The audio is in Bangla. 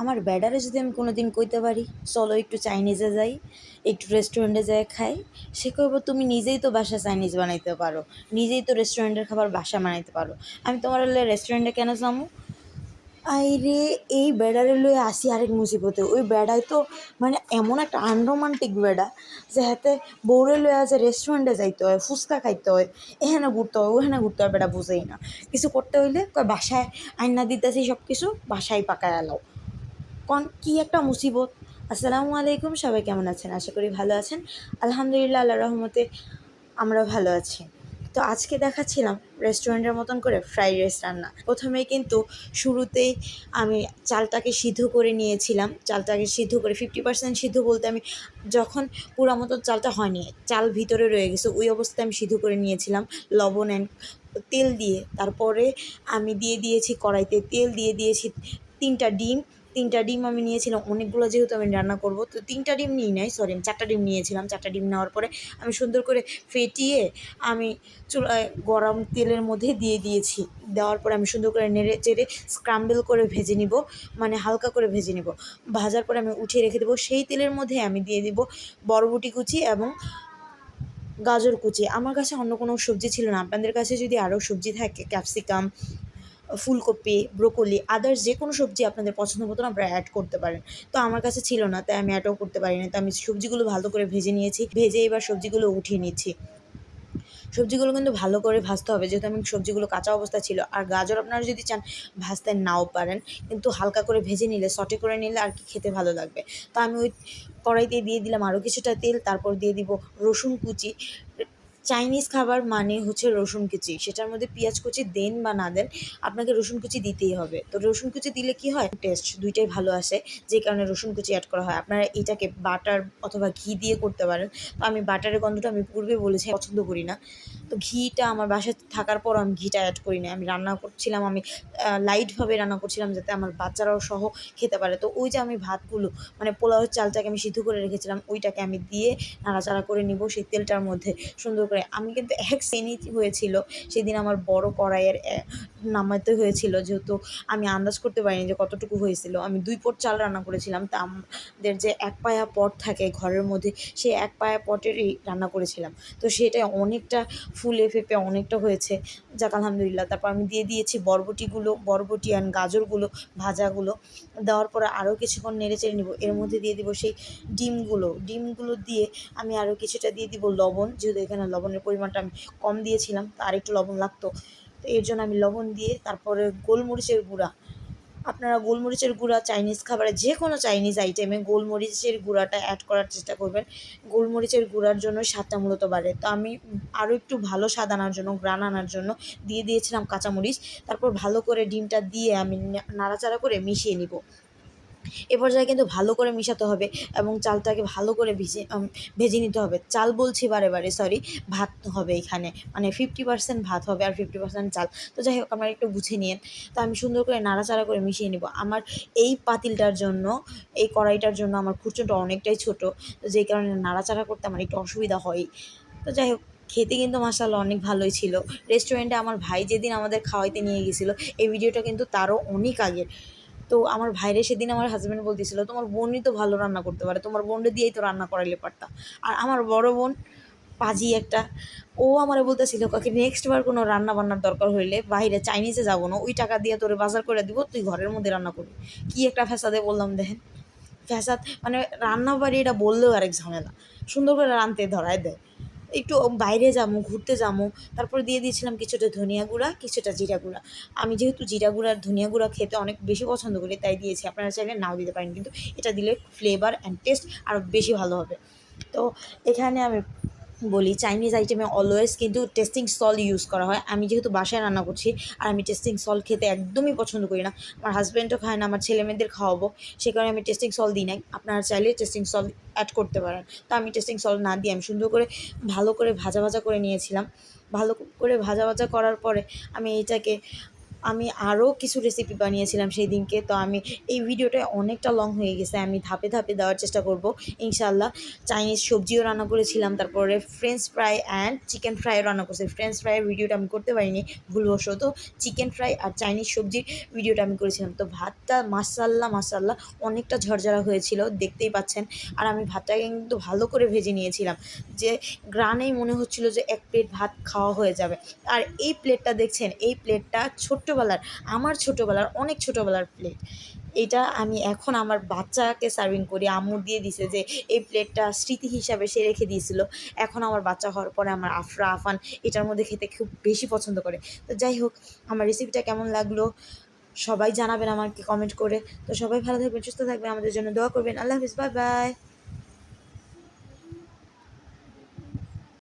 আমার ব্যাডারে যদি আমি কোনো দিন কইতে পারি, চলো একটু চাইনিজে যাই, একটু রেস্টুরেন্টে যাই, খাই। সে কইব, তুমি নিজেই তো বাসা চাইনিজ বানাইতে পারো, নিজেই তো রেস্টুরেন্টের খাবার বাসা বানাইতে পারো। আমি তোমার হলে রেস্টুরেন্টে কেন যাব? আইরে, এই বেড়ারে লয়ে আসি আরেক মুসিবতে। ওই বেড়ায় তো মানে এমন একটা আনরোমান্টিক বেড়া যে হাতে বউরে লয়ে আছে রেস্টুরেন্টে যাইতে হয়, ফুচকা খাইতে হয় এখানে ঘুরতে হয় ওখানে ঘুরতে হয় বেড়া বুঝেই না। কিছু করতে হইলে বাসায় আইনা দিতেছি সব কিছু বাসায় পাকায় এলাও কন, কি একটা মুসিবত। আসসালামু আলাইকুম, সবাই কেমন আছেন? আশা করি ভালো আছেন। আলহামদুলিল্লাহ আল্লাহ রহমতে আমরা ভালো আছি। তো আজকে দেখাচ্ছিলাম রেস্টুরেন্টের মতন করে ফ্রাইড রাইস রান্না। প্রথমে কিন্তু শুরুতেই আমি চালটাকে সিদ্ধ করে নিয়েছিলাম। চালটাকে সিদ্ধ করে ফিফটি পার্সেন্ট সিদ্ধ বলতে আমি যখন পুরা মতো চালটা হয়নি, চাল ভিতরে রয়ে গেছে, ওই অবস্থায় আমি সিদ্ধ করে নিয়েছিলাম লবণ অ্যান্ড তেল দিয়ে। তারপরে আমি দিয়ে দিয়েছি কড়াইতে তেল, দিয়ে দিয়েছি তিনটা ডিম তিনটা ডিম আমি নিয়েছিলাম, অনেকগুলো যেহেতু আমি রান্না করব, তো তিনটা ডিম নিই নাই সরি আমি চারটা ডিম নিয়েছিলাম, চারটা ডিম নেওয়ার পরে আমি সুন্দর করে ফেটিয়ে আমি চুলায় গরম তেলের মধ্যে দিয়ে দিয়েছি, দেওয়ার পরে আমি সুন্দর করে নেড়ে চেড়ে স্ক্রাম্বল করে ভেজে নিব মানে হালকা করে ভেজে নিব, ভাজার পরে আমি উঠিয়ে রেখে দেবো, সেই তেলের মধ্যে আমি দিয়ে দিব বরবটি কুচি এবং গাজর কুচি, আমার কাছে অন্য কোনো সবজি ছিল না, আপনাদের কাছে যদি আরও সবজি থাকে ক্যাপসিকাম ফুলকপি, ব্রোকলি আদার্স যে কোনো সবজি আপনাদের পছন্দ মতন আপনারা অ্যাড করতে পারেন। তো আমার কাছে ছিল না, তাই আমি অ্যাডও করতে পারিনি। তো আমি সবজিগুলো ভালো করে ভেজে নিয়েছি, ভেজে এবার সবজিগুলো উঠিয়ে নিচ্ছি। সবজিগুলো কিন্তু ভালো করে ভাজতে হবে, যেহেতু আমি সবজিগুলো কাঁচা অবস্থা ছিল। আর গাজর আপনারা যদি চান, ভাজতে নাও পারেন, কিন্তু হালকা করে ভেজে নিলে, সটে করে নিলে আর কি খেতে ভালো লাগবে। তো আমি ওই কড়াইতে দিয়ে দিলাম আরও কিছুটা তেল, তারপর দিয়ে দিব রসুন কুচি চাইনিজ খাবার মানে হচ্ছে রসুন কুচি। সেটার মধ্যে পেঁয়াজ কুচি দেন বা না দেন আপনাকে রসুন কুচি দিতেই হবে। তো রসুন কুচি দিলে কি হয়? টেস্ট দুইটাই ভালো আসে, যে কারণে রসুন কুচি অ্যাড করা হয়। আপনারা এটাকে বাটার অথবা ঘি দিয়ে করতে পারেন। তো আমি বাটারের গন্ধটা আমি পূর্বে বলেছি পছন্দ করি না। তো ঘিটা আমার বাসায় থাকার পর আমি ঘিটা অ্যাড করি না আমি রান্না করছিলাম, আমি লাইটভাবে রান্না করছিলাম যাতে আমার বাচ্চারাও সহ খেতে পারে। তো ওই যে আমি ভাতগুলো মানে পোলাওয়ের চালটাকে আমি সিদ্ধ করে রেখেছিলাম, ওইটাকে আমি দিয়ে নাড়াচাড়া করে নিব সেই তেলটার মধ্যে সুন্দর করে। আমি কিন্তু এক শ্রেণি হয়েছিল, সেদিন আমার বড় কড়াইয়ের নামাতে হয়েছিল যেহেতু আমি আন্দাজ করতে পারিনি যে কতটুকু হয়েছিল। আমি দুই পট চাল রান্না করেছিলাম। তা আমাদের যে এক পায়া পট থাকে ঘরের মধ্যে সেই এক পায়া পটেরই রান্না করেছিলাম। তো সেটা অনেকটা ফুলে ফেপে অনেকটা হয়েছে। যাক, আলহামদুলিল্লাহ। তারপর আমি দিয়ে দিয়েছি বরবটিগুলো, বরবটি অ্যান্ড গাজরগুলো, ভাজাগুলো। দেওয়ার পরে আরও কিছুক্ষণ নেড়ে চেড়ে নেব। এর মধ্যে দিয়ে দিব সেই ডিমগুলো। ডিমগুলো দিয়ে আমি আরও কিছুটা দিয়ে দিব লবণ। যেহেতু এখানে লবণের পরিমাণটা আমি কম দিয়েছিলাম, তো আরেকটু লবণ লাগতো। তো এর জন্য আমি লবণ দিয়ে তারপরে গোলমরিচের গুঁড়া। আপনারা গোলমরিচের গুঁড়া, চাইনিজ খাবারে যে কোনো চাইনিজ আইটেমে গোলমরিচের গুঁড়াটা অ্যাড করার চেষ্টা করবেন। গোলমরিচের গুঁড়ার জন্য স্বাদটা মূলত বাড়ে। তো আমি আরও একটু ভালো স্বাদ আনার জন্য গ্রান আনার জন্য দিয়ে দিয়েছিলাম কাঁচামরিচ। তারপর ভালো করে ডিমটা দিয়ে আমি নাড়াচাড়া করে মিশিয়ে নিব। এ পর্যায়ে কিন্তু ভালো করে মিশাতে হবে এবং চালটাকে ভালো করে ভিজে ভেজে নিতে হবে। চাল বলছি বারে বারে সরি ভাত হবে এখানে। মানে ফিফটি পার্সেন্ট ভাত হবে আর ফিফটি পার্সেন্ট চাল। তো যাই হোক, আপনারা একটু বুঝে নিন তো আমি সুন্দর করে নাড়াচাড়া করে মিশিয়ে নিব। আমার এই পাতিলটার জন্য, এই কড়াইটার জন্য আমার খুচরোটা অনেকটাই ছোটো। তো যেই কারণে নাড়াচাড়া করতে আমার একটু অসুবিধা হয়। তো যাই হোক, খেতে কিন্তু মাসাল্লাহ অনেক ভালোই ছিল। রেস্টুরেন্টে আমার ভাই যেদিন আমাদের খাওয়াইতে নিয়ে গেছিল, এই ভিডিওটা কিন্তু তারও অনেক আগের। তো আমার ভাইরে সেদিন আমার হাজব্যান্ড বলতেছিল, তোমার বোনই তো ভালো রান্না করতে পারে, তোমার বোনরে দিয়েই তো রান্না করাইলে পারতাম আর আমার বড় বোন পাজি একটা, ও আমার বলতেছিল, কাকে নেক্সট বার কোনো রান্না বান্নার দরকার হইলে বাইরে চাইনিজে যাব না, ওই টাকা দিয়ে তোরে বাজার করে দিব, তুই ঘরের মধ্যে রান্না করবি। কী একটা ফ্যাসাদে বললাম, দেখেন, ফ্যাসাদ মানে রান্না বাড়ি এটা বললেও আরেক ঝামেলা, সুন্দর করে রানতে ধরায় দেয়। একটু বাইরে যাব, ঘুরতে যাব। তারপর দিয়ে দিয়েছিলাম কিছুটা ধনিয়া গুঁড়া, কিছুটা জিরা গুঁড়া। আমি যেহেতু জিরা গুঁড়া আর ধনিয়া গুঁড়া খেতে অনেক বেশি পছন্দ করি, তাই দিয়েছি। আপনারা চাইলে নাও দিতে পারেন, কিন্তু এটা দিলে ফ্লেভার অ্যান্ড টেস্ট আরও বেশি ভালো হবে। তো এখানে আমি বলি চাইনিজ আইটেমে অলওয়েজ কিন্তু টেস্টিং সল ইউজ করা হয়। আমি যেহেতু বাসায় রান্না করছি আর আমি টেস্টিং সল খেতে একদমই পছন্দ করি না। আমার হাজব্যান্ডও খায় না, আমার ছেলেমেয়েদের খাওয়াবো, সে কারণে আমি টেস্টিং সল দিই নাই। আপনারা চাইলে টেস্টিং সল অ্যাড করতে পারেন। তো আমি টেস্টিং সল না দিয়ে আমি সুন্দর করে, ভালো করে ভাজা ভাজা করে নিয়েছিলাম। ভালো করে ভাজা ভাজা করার পরে আমি এইটাকে আমি আরও কিছু রেসিপি বানিয়েছিলাম সেই দিনকে। তো আমি এই ভিডিওটা অনেকটা লং হয়ে গেছে, আমি ধাপে ধাপে দেওয়ার চেষ্টা করব ইনশাল্লাহ চাইনিজ সবজিও রান্না করেছিলাম, তারপরে ফ্রেঞ্চ ফ্রাই অ্যান্ড চিকেন ফ্রাইও রান্না করছি। ফ্রেঞ্চ ফ্রাইয়ের ভিডিওটা আমি করতে পারিনি, ভুলবশত। চিকেন ফ্রাই আর চাইনিজ সবজির ভিডিওটা আমি করেছিলাম। তো ভাতটা মাসাল্লাহ মাসাল্লাহ অনেকটা ঝরঝরা হয়েছিল, দেখতেই পাচ্ছেন। আর আমি ভাতটাকে কিন্তু ভালো করে ভেজে নিয়েছিলাম, যে গ্রানেই মনে হচ্ছিল যে এক প্লেট ভাত খাওয়া হয়ে যাবে। আর এই প্লেটটা দেখছেন, এই প্লেটটা ছোট্টবেলার আমার ছোটোবেলার অনেক ছোটোবেলার প্লেট এটা আমি এখন আমার বাচ্চাকে সার্ভিং করি আম্মুর দিয়ে দিছে যে এই প্লেটটা স্মৃতি হিসাবে সে রেখে দিয়েছিল। এখন আমার বাচ্চা হওয়ার পরে আমার আফরা, আফান, এটার মধ্যে খেতে খুব বেশি পছন্দ করে। তো যাই হোক, আমার রেসিপিটা কেমন লাগল সবাই জানাবেন আমাকে কমেন্ট করে। তো সবাই ভালো থাকবেন, সুস্থ থাকবেন, আমাদের জন্য দোয়া করবেন। আল্লাহ হাফিজ বাই বাই